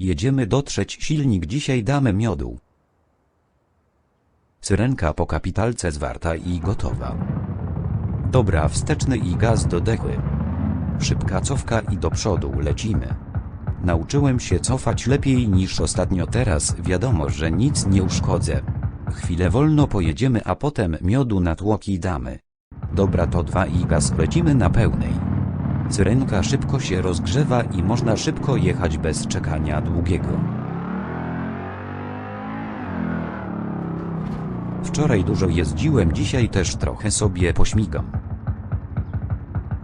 Jedziemy dotrzeć silnik dzisiaj damy miodu. Syrenka po kapitalce zwarta i gotowa. Dobra wsteczny i gaz do dechy. Szybka cofka i do przodu lecimy. Nauczyłem się cofać lepiej niż ostatnio teraz wiadomo, że nic nie uszkodzę. Chwilę wolno pojedziemy a potem miodu na tłoki damy. Dobra to dwa i gaz lecimy na pełnej. Syrenka szybko się rozgrzewa i można szybko jechać bez czekania długiego. Wczoraj dużo jeździłem, dzisiaj też trochę sobie pośmigam.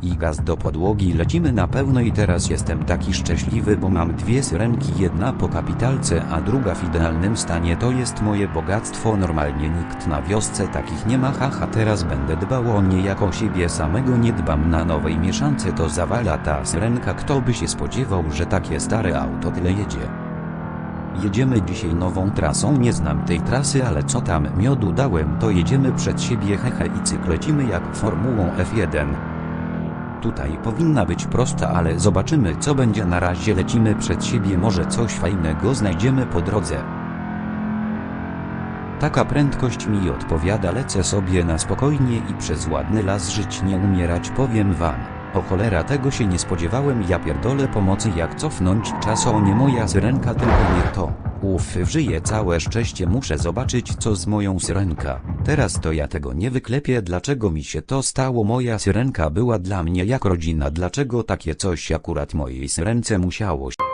I gaz do podłogi. Lecimy na pełno i teraz jestem taki szczęśliwy, bo mam dwie syrenki, jedna po kapitalce, a druga w idealnym stanie. To jest moje bogactwo, normalnie nikt na wiosce takich nie ma, haha, teraz będę dbał o nie jako siebie samego, nie dbam na nowej mieszance, to zawala ta syrenka, kto by się spodziewał, że takie stare auto tyle jedzie. Jedziemy dzisiaj nową trasą, nie znam tej trasy, ale co tam miodu dałem, to jedziemy przed siebie. Hehe i cyk. Lecimy jak formułą F1. Tutaj powinna być prosta, ale zobaczymy co będzie na razie lecimy przed siebie, może coś fajnego znajdziemy po drodze. Taka prędkość mi odpowiada, lecę sobie na spokojnie i przez ładny las żyć nie umierać powiem wam. O cholera tego się nie spodziewałem ja pierdolę pomocy jak cofnąć czas o nie moja syrenka tylko nie to. Uff żyję całe szczęście muszę zobaczyć co z moją syrenka. Teraz to ja tego nie wyklepię dlaczego mi się to stało? Moja syrenka była dla mnie jak rodzina. Dlaczego takie coś akurat mojej syrence musiało się